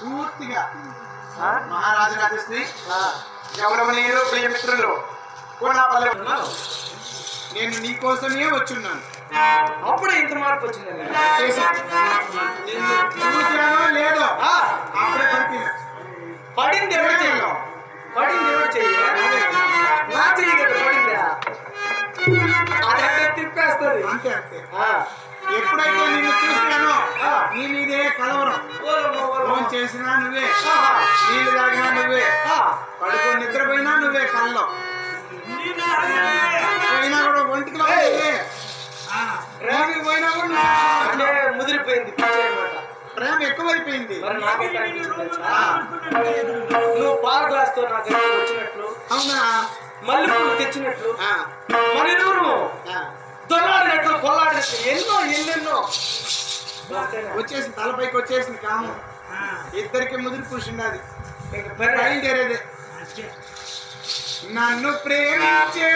పూర్తిగా? మహారాజు గారి ఆ. గౌరవనీయులు ప్రియమిత్రులు. కోనాపల్లి నేను నీ కోసమే వచ్చున్నాను. అప్పుడే ఇంత మార్పు నిన్ను చూసానో లేదో? అప్పుడే పడిపోయింది పడింది ఎవరు చెయ్యి పడింది ఎవరు చెయ్యి నా కదా పడిందా? అదంటే తిప్పేస్తుంది. అంతే అంతే. ఎప్పుడైతే నిన్ను చూసానో ఆ. నీ మీదే కలవరం. ఫోన్ చేసినా నువ్వే. నీళ్ళు తాగినా నువ్వే ఆ. పడుకో నిద్రపోయినా నువ్వే కల్లో పోయినా కూడా ఒంటికి ఏయ్. నువ్వే రేవికి పోయినా కూడా ముదిరిపోయింది. ప్రేమ ఎక్కువైపోయింది? నువ్వు పాల గ్లాస్తో నాకు వచ్చినట్లు అవునా మల్లెపూలు తెచ్చినట్లు ఆ, మరి నువ్వు. దొల్లాడినట్లు కొల్లాడినట్లు ఎన్నో ఎన్నెన్నో వచ్చేసింది తలపైకి వచ్చేసింది కాము. ఇద్దరికి ముదిరి కూర్చున్నది. బయలుదేరేదే. నన్ను ప్రేమించే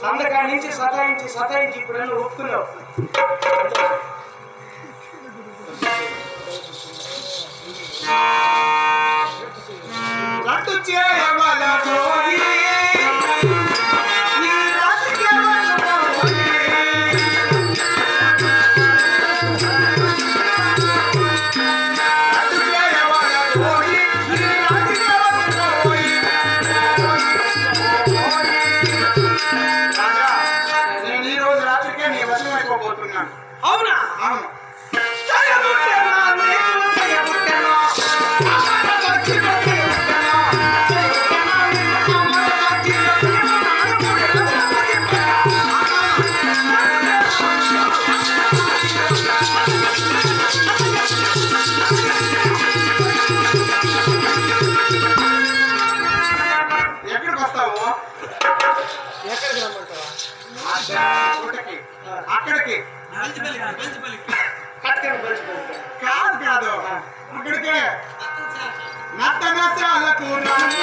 తినకనే నుంచి సతాయించి సతాయించి ఇప్పుడు నన్ను ఒప్పుకున్నావు రట్టు చేయవలనోయి. కట్టెను పెంచుకుంటా కాదు కాదు అక్కడికే నట్టనశాలకు రాను.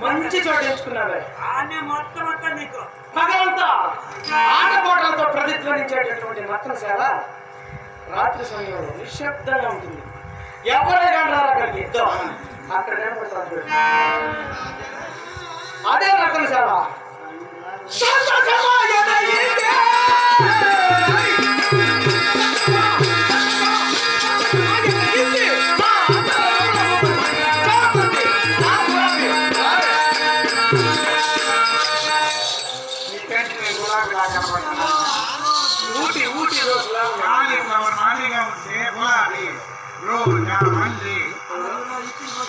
మంచి చోట ఎంచుకున్నావే ఆనే మొత్తం అంతా నీకు. పగలంతా ఆటపోటలతో ప్రతిధ్వనించేటటువంటి నర్తనశాల రాత్రి సమయంలో నిశ్శబ్దంగా ఉంటుంది. ఎవరైనా రారు అక్కడికి ఇద్దాం. అక్కడ. అదే నర్తనశాల ఊటీ ఊటీ రోజులా కాలీఫ్లవర్ మాదిరిగా ఉంటే గులాబీ రోజా మల్లి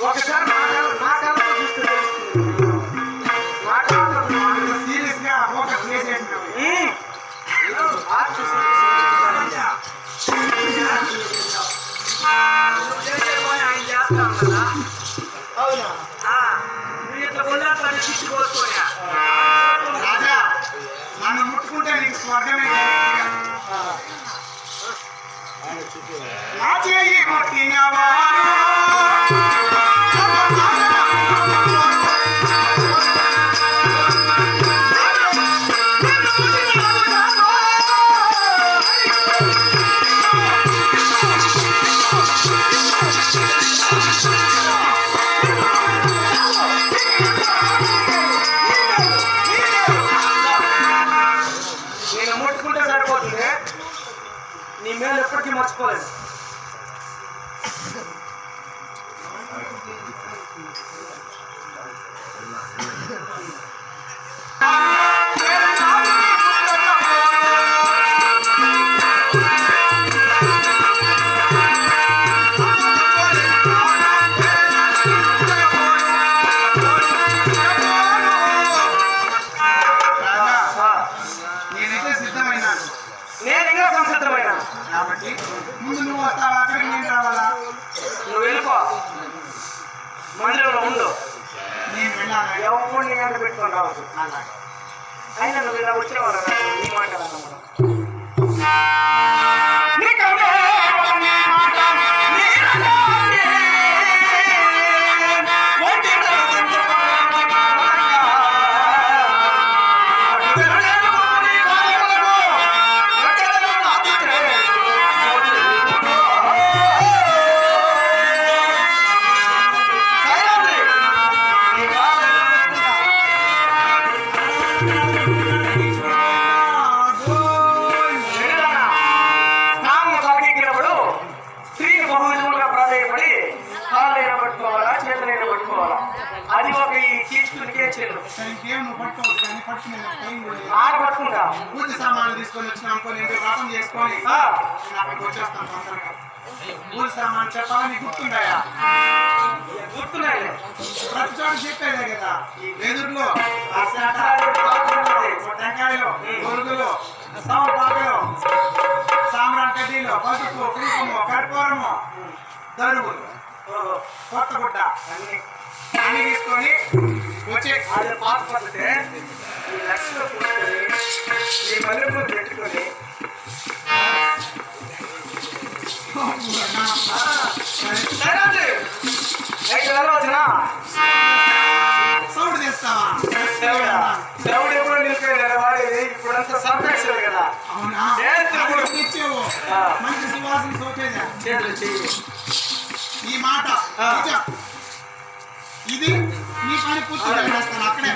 ఒకసారి నా కళ్ళ- నా కళ్ళతో చూస్తే తెలుస్తుంది. నా కళ్ళతో చూస్తే- సీరియస్ గా ఫోకస్ చేసేసినావు మ్మ్. ఆర్ట్ చూసి- నువ్వు చేసే పని ఆయన చేస్తా ఉన్నాడా అవునా ఆ, నువ్వు ఇట్లా ఉన్నట్టు చిట్టుకోసుకోయా రాజా నన్ను ముట్టుకుంటే నీకు స్వర్గమే ఆ. আজ এই মাটি আমার ఎవరిని ఎండ పెట్టుకొని రావచ్చు అలాగే అయినా నువ్వు ఇలా వచ్చిన వాళ్ళు నీ మాట అన్నమాట పూజ సామాన్లు తీసుకొని వచ్చినాం అనుకో నేను వ్రతం చేసుకొని. ఆ, అక్కడికి వచ్చేస్తాను తొందరగా. పూజ సామాన్ చెప్పాలని గుర్తుండయా? గుర్తున్నాయి. ప్రతి చోట చెప్పేదే కదా. ఎదురులో టెంకాయలు గొరుగులు పాకలు సాంబ్రాన్ కడ్డి పసుపు కుంకుమ కర్పూరము దరువులు కొత్త గుడ్డ అన్ని అన్ని తీసుకొని వచ్చే అది పాత పద్ధతే ఈ లక్షలు కూర్చొని ఈ మల్లెపూలు పెట్టుకొని సౌండ్ చేస్తావా? శివుడు ఎప్పుడో నిలిపోయాడు వాడేది ఇప్పుడంతా సంరక్షణ కదా. అవునా? ఆ. మంచి సువాసన సోకేదా ఈ మాట ఇది మీ పని పూర్తి అక్కడే.